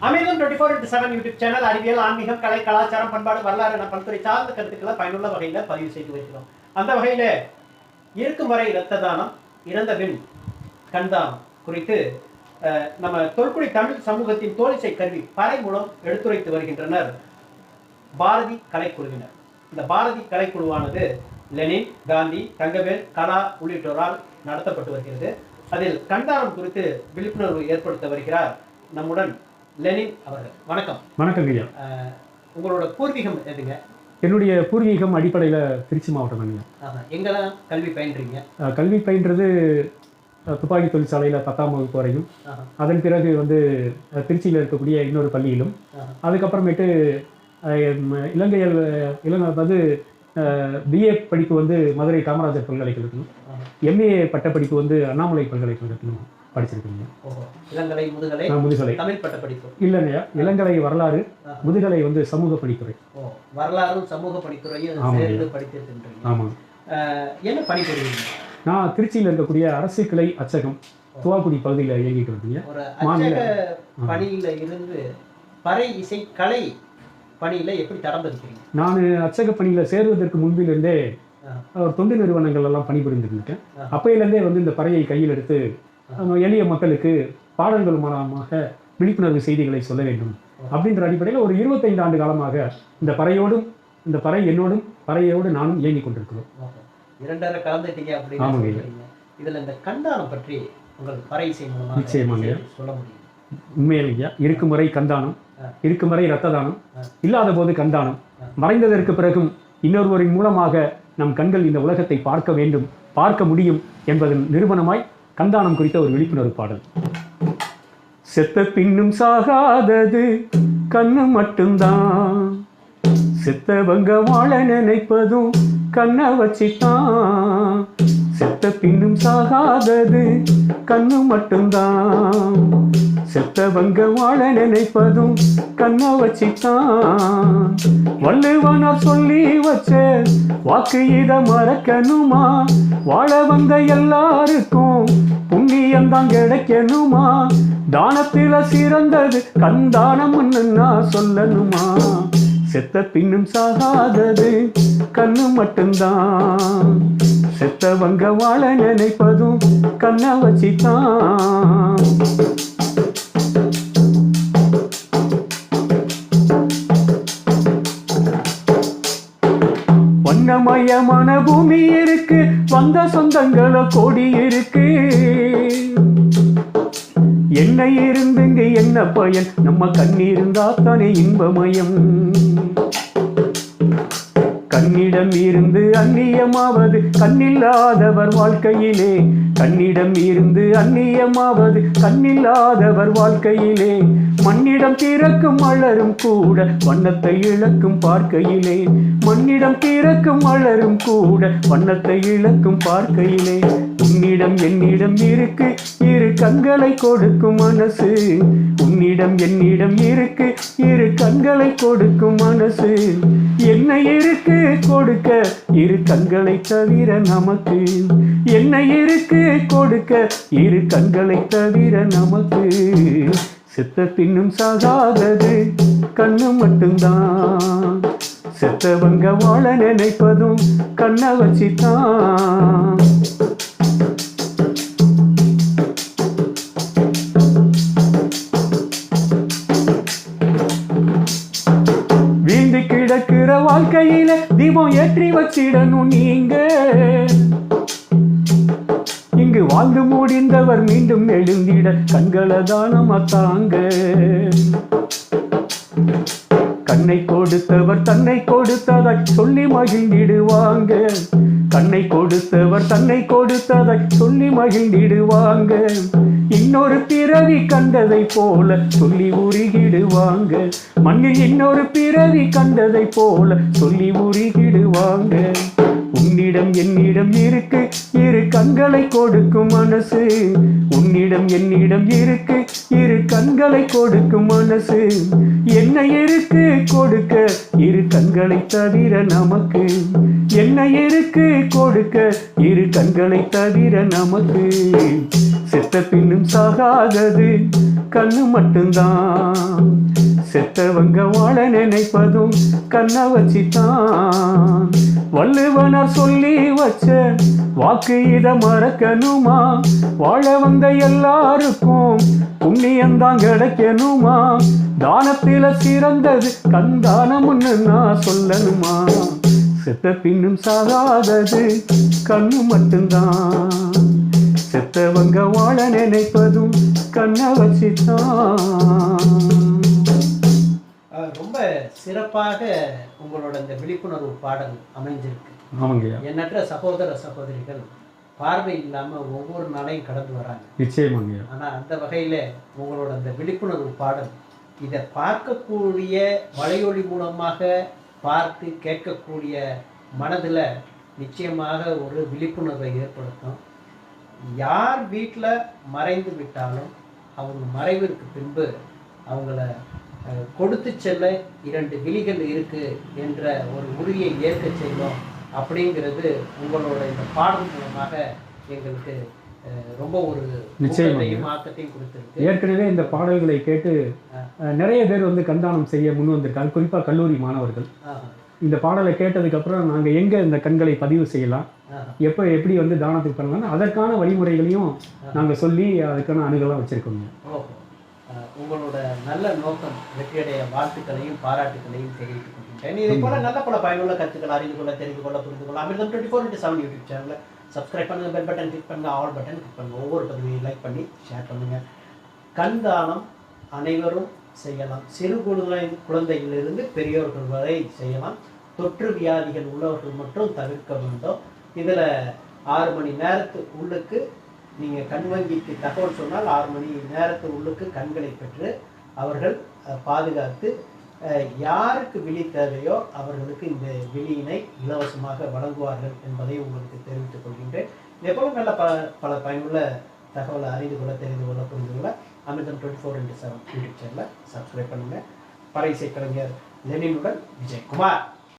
Amazon twenty four into seven YouTube channel அறிவியல் ஆன்மீகம் கலை கலாச்சாரம் பண்பாடு வரலாறு என பல்துறை சார்ந்த கருத்துக்களை பயனுள்ள வகையில் பதிவு செய்து வருகிறோம் அந்த வகையில் இருக்கும் வரை இரத்த தானம் இறந்த பின் கண்தானம் குறித்து நம்ம தொல்குடி தமிழ் சமூகத்தின் தோழிசை கல்வி பறை மூலம் எடுத்துரைத்து வருகின்றனர். பாரதி கலைக்குழுவினர். இந்த பாரதி கலைக்குழுவானது லெனின் காந்தி தங்கவேல் கலா உள்ளிட்டோரால் நடத்தப்பட்டு வருகிறது. அதில் கண்தானம் குறித்து விழிப்புணர்வு ஏற்படுத்த வருகிறார் நம்முடன் லெனின் அவர்கள். வணக்கம். வணக்கம் ஐயா. உங்களோட பூர்வீகம் எதுங்க? என்னுடைய பூர்வீகம் அடிப்படையில் திருச்சி மாவட்டம் ஐயா. எங்கெல்லாம் கல்வி பயின்றீங்க? கல்வி பயின்றது துப்பாக்கி தொழிற்சாலையில் பத்தாம் வகுப்பு வரையும். அதன் பிறகு வந்து திருச்சியில் இருக்கக்கூடிய இன்னொரு பள்ளியிலும். அதுக்கப்புறமேட்டு இலங்கையில் இலங்கை அதாவது பிஏ படிப்பு வந்து மதுரை காமராஜர் பல்கலைக்கழகத்திலும் ஆஹா. எம்ஏ பட்டப்படிப்பு வந்து அண்ணாமலை பல்கலைக்கழகத்திலும் படிச்சிருக்கீங்க. முதுகலை தமிழ் பட்ட படிப்பு. இல்லைங்கய்யா இளங்கலை வரலாறு. முதுகலை வந்து சமூக படித்துறை. ஓ வரலாறும் சமூக படித்துறையும் ஆமாம் என்ன பணிபுரிவீங்க நான் திருச்சியில் இருக்கக்கூடிய அரசு கிளை அச்சகம் துவாக்குடி பகுதியில் இயங்கிட்டு ஒரு மாநில- பணியில இருந்து பறை இசை கலை பணியில எப்படி தரம் நான் அச்சக பணியில் சேருவதற்கு முன்பிலிருந்தே தொண்டு நிறுவனங்கள் எல்லாம் பணிபுரிந்துருக்கேன். அப்பையிலேருந்தே வந்து இந்த பறையை கையில் எடுத்து எளிய மக்களுக்கு பாடல்கள் மூலமாக விழிப்புணர்வு செய்திகளை சொல்ல வேண்டும். அப்படின்ற அடிப்படையில் ஒரு இருபத்தைந்து ஆண்டு காலமாக இந்த பறையோடும் இந்த பறை என்னோடும் பறையோடு நானும் இயங்கிக் கொண்டிருக்கிறோம். இரண்டரை கலந்துட்டீங்க அப்படின்னு இதுல இந்த கண்டானம் பற்றி உங்கள் பறை மூலமாக நிச்சயமாங்க. சொல்ல முடியும் உண்மையில் ஐயா இருக்கும் வரை கந்தானம். இருக்கும் வரை இரத்த தானம். இல்லாத போது கந்தானம். மறைந்ததற்கு பிறகும் இன்னொருவரின் மூலமாக நம் கண்கள் இந்த உலகத்தை பார்க்க வேண்டும் பார்க்க முடியும் என்பதன் நிரூபணமாய் கந்தானம் குறித்த ஒரு விழிப்புணர்வு பாடல் செத்த பின்னும் சாகாதது கண்ணு மட்டும்தான் செத்தவங்க வாழ நினைப்பதும் கண்ணை வச்சுதான் செத்த பின்னும் சாகாதது கண்ணு மட்டும்தான். செத்தவங்க வாழ நினைப்பதும் கண்ணை வச்சுதான் வள்ளுவனா சொல்லி வச்ச வாக்கு இத மறக்கணுமா? வாழ வந்த எல்லாருக்கும் புண்ணியம் தான் கிடைக்கணுமா? தானத்தில சிறந்தது கண்தானம் நான் சொல்லணுமா? செத்த பின்னும் சாகாதது கண்ணு மட்டும்தான். செத்தவங்க வாழ நினைப்பதும் கண்ணை வச்சுதான் வண்ணமயமான பூமி இருக்கு வந்த சொந்தங்கள கோடி இருக்கு. என்ன இருந்துங்க என்ன பயன்? நம்ம கண்ணீருந்தா தானே இன்பமயம். கண்ணிடம் இருந்து அந்நியமாவது கண்ணில்லாதவர் வாழ்க்கையிலே. கண்ணிடம் இருந்து அந்நியமாவது கண்ணில்லாதவர் வாழ்க்கையிலே. மண்ணிடம் பிறக்கும் மலரும் கூட வண்ணத்தை இழக்கும் பார்க்கையிலே. மண்ணிடம் பிறக்கும் மலரும் கூட வண்ணத்தை இழக்கும் பார்க்கையிலே. உன்னிடம் என்னிடம் இருக்கு இரு கண்களை கொடுக்கும் மனசு. உன்னிடம் என்னிடம் இருக்கு இரு கண்களை கொடுக்கும் மனசு. என்ன இருக்கு கொடுக்க இரு கண்களை தவிர நமக்கு. என்ன இருக்கு கொடுக்க இரு கண்களை தவிர நமக்கு. செத்த பின்னும் சாகாதது கண்ணு மட்டும்தான். செத்தவங்க வாழ நினைப்பதும் கண்ணை வச்சுதான் வாழ்க்கையில தீபம் ஏற்றி வச்சிடணும் நீங்க. இங்கு வாழ்ந்து முடிந்தவர் மீண்டும் எழுந்திட கண்களை தானமா தாங்க கண்ணை கொடுத்தவர் தன்னை கொடுத்ததை சொல்லி மகிழ்ந்திடுவாங்க. கண்ணை கொடுத்தவர் தன்னை கொடுத்ததை சொல்லி மகிழ்ந்திடுவாங்க. இன்னொரு பிறவி கண்டதை போல சொல்லி உருகிடுவாங்க. மண்ணில் இன்னொரு பிறவி கண்டதை போல சொல்லி உருகிடுவாங்க. உன்னிடம் என்னிடம் இருக்கு இரு கண்களை கொடுக்கும் மனசு. உன்னிடம் என்னிடம் இருக்கு இரு கண்களை கொடுக்கும் மனசு. என்ன இருக்கு கொடுக்க இரு கண்களை தவிர நமக்கு. என்ன இருக்கு கொடுக்க இரு கண்களை தவிர நமக்கு. செத்த பின்னும் சாகாதது கண்ணு மட்டும்தான். செத்தவங்க வாழ நினைப்பதும் கண்ணை வச்சுதான் வள்ளுவனார் சொல்லி வச்ச வாக்கு இத மறக்கணுமா? வாழ வந்த எல்லாருக்கும் புண்ணியந்தான் கிடைக்கணுமா? தானத்தில சிறந்தது கண்தானம்னு நான் சொல்லணுமா? செத்த பின்னும் சாகாதது கண்ணு மட்டும்தான். செத்தவங்க வாழ நினைப்பதும் கண்ணை வச்சுதான் ரொம்ப சிறப்பாக உங்களோட இந்த விழிப்புணர்வு பாடல் அமைஞ்சிருக்கு. ஆமாங்கய்யா. எண்ணற்ற சகோதர சகோதரிகள் பார்வை இல்லாம ஒவ்வொரு நாளையும் கடந்து வராங்க. நிச்சயமாங்கய்யா. ஆனா அந்த வகையில உங்களோட அந்த விழிப்புணர்வு பாடல் இதை பார்க்கக்கூடிய வலையொலி மூலமாக பார்த்து கேட்கக்கூடிய மனதுல நிச்சயமாக ஒரு விழிப்புணர்வை ஏற்படுத்தும். யார் வீட்டில் மறைந்து விட்டாலும் அவங்க மறைவிற்கு பின்பு அவங்கள கொடுத்து செல்ல இரண்டு விழிகள் இருக்கு என்ற ஒரு உறுதியை ஏற்க செய்யும் அப்படிங்கிறது உங்களோட இந்த பாடல் மூலமாக எங்களுக்கு ரொம்ப ஒரு. ஊக்கத்தையும் ஆக்கத்தையும் கொடுத்துருக்கு. ஏற்கனவே இந்த பாடல்களை கேட்டு நிறைய பேர் வந்து கண்தானம் செய்ய முன் வந்திருக்காங்க. குறிப்பா கல்லூரி மாணவர்கள். இந்த பாடலை கேட்டதுக்கு அப்புறம் நாங்க எங்க இந்த கண்களை பதிவு செய்யலாம். எப்போ எப்படி வந்து தானத்துக்கு பண்ணலாம் அதற்கான வழிமுறைகளையும் நாங்க சொல்லி அதுக்கான அணுகலாம் வச்சிருக்கோங்க. உங்களோட நல்ல நோக்கம் வெற்றியடைய வாழ்த்துக்களையும் பாராட்டுகளையும் தெரிவித்துக் கொள்கின்றேன். இதே போல நல்ல பல பயனுள்ள கருத்துக்கள் அறிந்து கொள்ள தெரிந்து கொள்ள புரிந்து கொள்ள Amirtham twenty four into seven YouTube சேனலில் சப்ஸ்கிரைப் பண்ணுங்க பெல் பட்டன் கிளிக் பண்ணுங்க ஆல் பட்டன் கிளிக் பண்ணுங்க. ஒவ்வொரு பதிவையும் லைக் பண்ணி ஷேர் பண்ணுங்க. கண் தானம் அனைவரும் செய்யலாம். சிறு குழந்தை குழந்தையிலிருந்து பெரியோர்கள் வரை செய்யலாம். தொற்று வியாதிகள் உள்ளவர்கள் மட்டும் தவிர்க்க வேண்டும். இதில் ஆறு மணி நேரத்து உள்ளுக்கு நீங்கள் கண் வங்கிக்கு தகவல் சொன்னால் ஆறு மணி நேரத்து உள்ளுக்கு கண்களை பெற்று அவர்கள் பாதுகாத்து யாருக்கு விழி தேவையோ அவர்களுக்கு இந்த விழியினை இலவசமாக வழங்குவார்கள் என்பதை உங்களுக்கு தெரிவித்துக் கொள்கின்றேன். இதே போல நல்ல பல பல பயனுள்ள தகவலை அறிந்து கொள்ள தெரிந்து கொள்ள புரிந்து கொள்ள Amirtham twenty four into seven YouTube சேனலை சப்ஸ்கிரைப் பண்ணுங்கள் பறைசை கலைஞர் லெனினுடன் விஜயகுமார்.